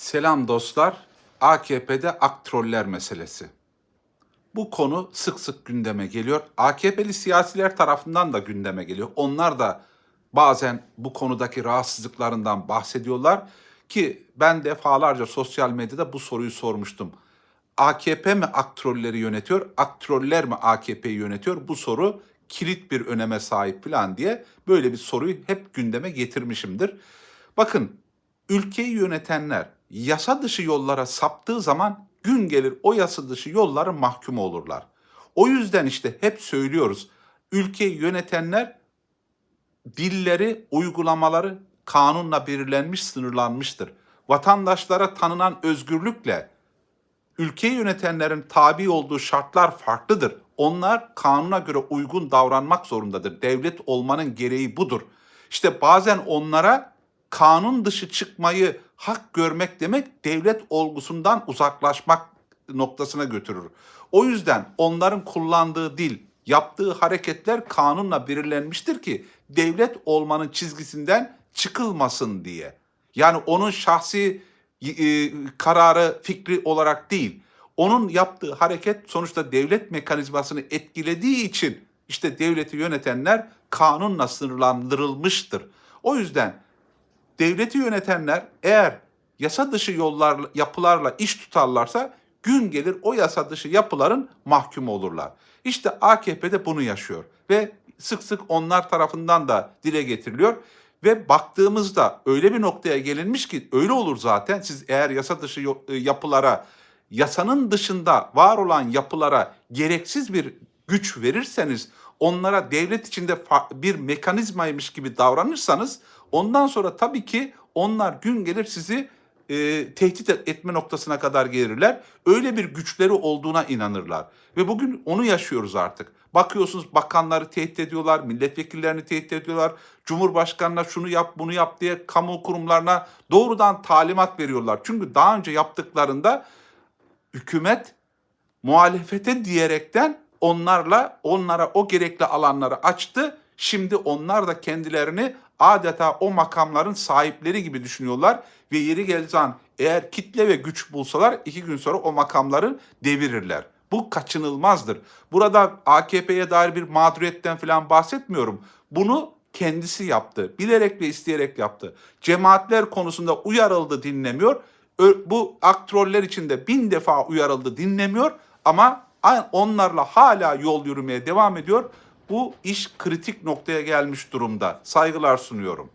Selam dostlar. AKP'de aktroller meselesi. Bu konu sık sık gündeme geliyor. AKP'li siyasiler tarafından da gündeme geliyor. Onlar da bazen bu konudaki rahatsızlıklarından bahsediyorlar ki ben defalarca sosyal medyada bu soruyu sormuştum. AKP mi aktrolleri yönetiyor, aktroller mi AKP'yi yönetiyor? Bu soru kilit bir öneme sahip falan diye böyle bir soruyu hep gündeme getirmişimdir. Bakın ülkeyi yönetenler yasa dışı yollara saptığı zaman gün gelir o yasa dışı yolların mahkumu olurlar. O yüzden işte hep söylüyoruz. Ülkeyi yönetenler dilleri, uygulamaları kanunla belirlenmiş, sınırlanmıştır. Vatandaşlara tanınan özgürlükle ülkeyi yönetenlerin tabi olduğu şartlar farklıdır. Onlar kanuna göre uygun davranmak zorundadır. Devlet olmanın gereği budur. İşte bazen onlara kanun dışı çıkmayı hak görmek demek devlet olgusundan uzaklaşmak noktasına götürür. O yüzden onların kullandığı dil, yaptığı hareketler kanunla belirlenmiştir ki devlet olmanın çizgisinden çıkılmasın diye. Yani onun şahsi e, kararı, fikri olarak değil. Onun yaptığı hareket sonuçta devlet mekanizmasını etkilediği için işte devleti yönetenler kanunla sınırlandırılmıştır. O yüzden devleti yönetenler eğer yasa dışı yollar yapılarla iş tutarlarsa gün gelir o yasa dışı yapıların mahkumu olurlar. İşte AKP'de bunu yaşıyor ve sık sık onlar tarafından da dile getiriliyor ve baktığımızda öyle bir noktaya gelinmiş ki öyle olur zaten siz eğer yasa dışı e, yapılara yasanın dışında var olan yapılara gereksiz bir güç verirseniz onlara devlet içinde bir mekanizmaymış gibi davranırsanız ondan sonra tabii ki onlar gün gelir sizi e, tehdit etme noktasına kadar gelirler. Öyle bir güçleri olduğuna inanırlar. Ve bugün onu yaşıyoruz artık. Bakıyorsunuz bakanları tehdit ediyorlar, milletvekillerini tehdit ediyorlar. Cumhurbaşkanına şunu yap, bunu yap diye kamu kurumlarına doğrudan talimat veriyorlar. Çünkü daha önce yaptıklarında hükümet muhalefete diyerekten onlarla onlara o gerekli alanları açtı. Şimdi onlar da kendilerini adeta o makamların sahipleri gibi düşünüyorlar ve yeri geldiği eğer kitle ve güç bulsalar iki gün sonra o makamları devirirler. Bu kaçınılmazdır. Burada AKP'ye dair bir mağduriyetten falan bahsetmiyorum. Bunu kendisi yaptı. Bilerek ve isteyerek yaptı. Cemaatler konusunda uyarıldı dinlemiyor. Bu aktroller içinde bin defa uyarıldı dinlemiyor ama onlarla hala yol yürümeye devam ediyor. Bu iş kritik noktaya gelmiş durumda. Saygılar sunuyorum.